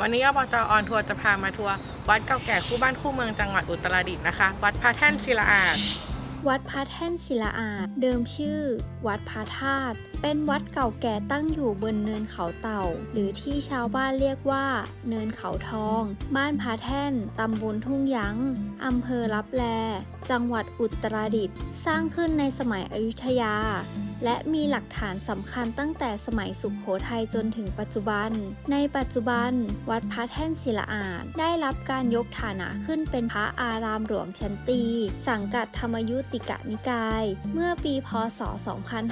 วันนี้อบจออนทัวร์จะพามาทัวร์วัดเก่าแก่คู่บ้านคู่เมืองจังหวัดอุตรดิตถ์นะคะ วัดพระแท่นศิลาอาดวัดพระแท่นศิลาอาดเดิมชื่อ วัดพระธาตุเป็นวัดเก่าแก่ตั้งอยู่บนเนินเขาเต่า หรือที่ชาวบ้านเรียกว่า เนินเขาทอง บ้านพระแท่น ตำบลทุ่งยั้งอำเภอลับแล จังหวัดอุตรดิตถ์สร้างขึ้นในสมัยอยุธยาและมีหลักฐานสำคัญตั้งแต่สมัยสุขโขทัยจนถึงปัจจุบัน ในปัจจุบัน วัดพระแท่นศิลาอาดได้รับการยกฐานะขึ้นเป็นพระอารามหลวงชั้นตี สังกัดธรรมยุติกะนิกาย เมื่อปีพศ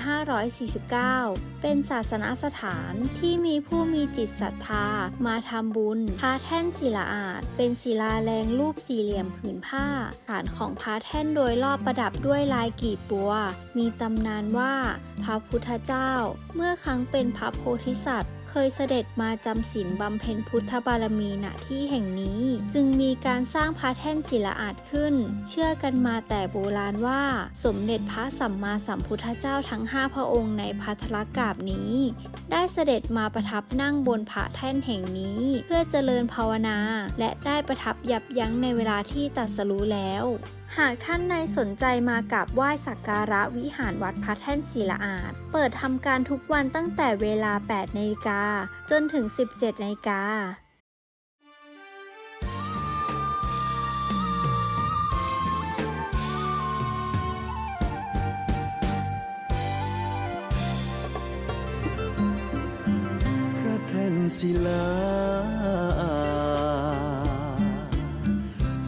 2549 เป็นศาสนสถานที่มีผู้มีจิตศรัทธา มาทำบุญ พระแท่นศิลาอาดเป็นศิลาแรงรูปสี่เหลี่ยมผืนผ้า ฐานของพระแท่นโดยรอบประดับด้วยลายกีบบัว มีตำนานว่าพระพุทธเจ้า เมื่อครั้งเป็นพระโพธิสัตว์ เคยเสด็จมาจำศีลบำเพ็ญพุทธบารมีณที่แห่งนี้ จึงมีการสร้างพระแท่นศิลาอาดขึ้น เชื่อกันมาแต่โบราณว่า สมเด็จพระสัมมาสัมพุทธเจ้าทั้ง 5 พระองค์ในพัทรกาบนี้ ได้เสด็จมาประทับนั่งบนพระแท่นแห่งนี้ เพื่อเจริญภาวนา และได้ประทับยับยั้งในเวลาที่ตรัสรู้แล้วหากท่านใดสนใจมากราบไหว้สักการะวิหารวัดพระแท่นศิลาอาดเปิดทำการทุกวันตั้งแต่เวลา 8นาฬิกาจนถึง 17นาฬิกาศิลา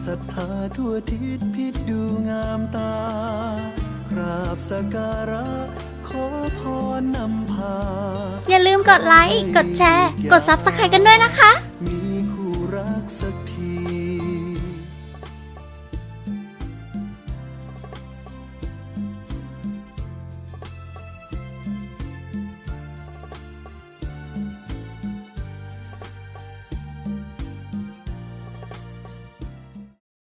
รัทธาทั่วทิศพิษดูงามตา กราบสกการะ ขอพรนำพา อย่าลืมกดไลค์ กดแชร์ กด Subscribe กันด้วยนะคะ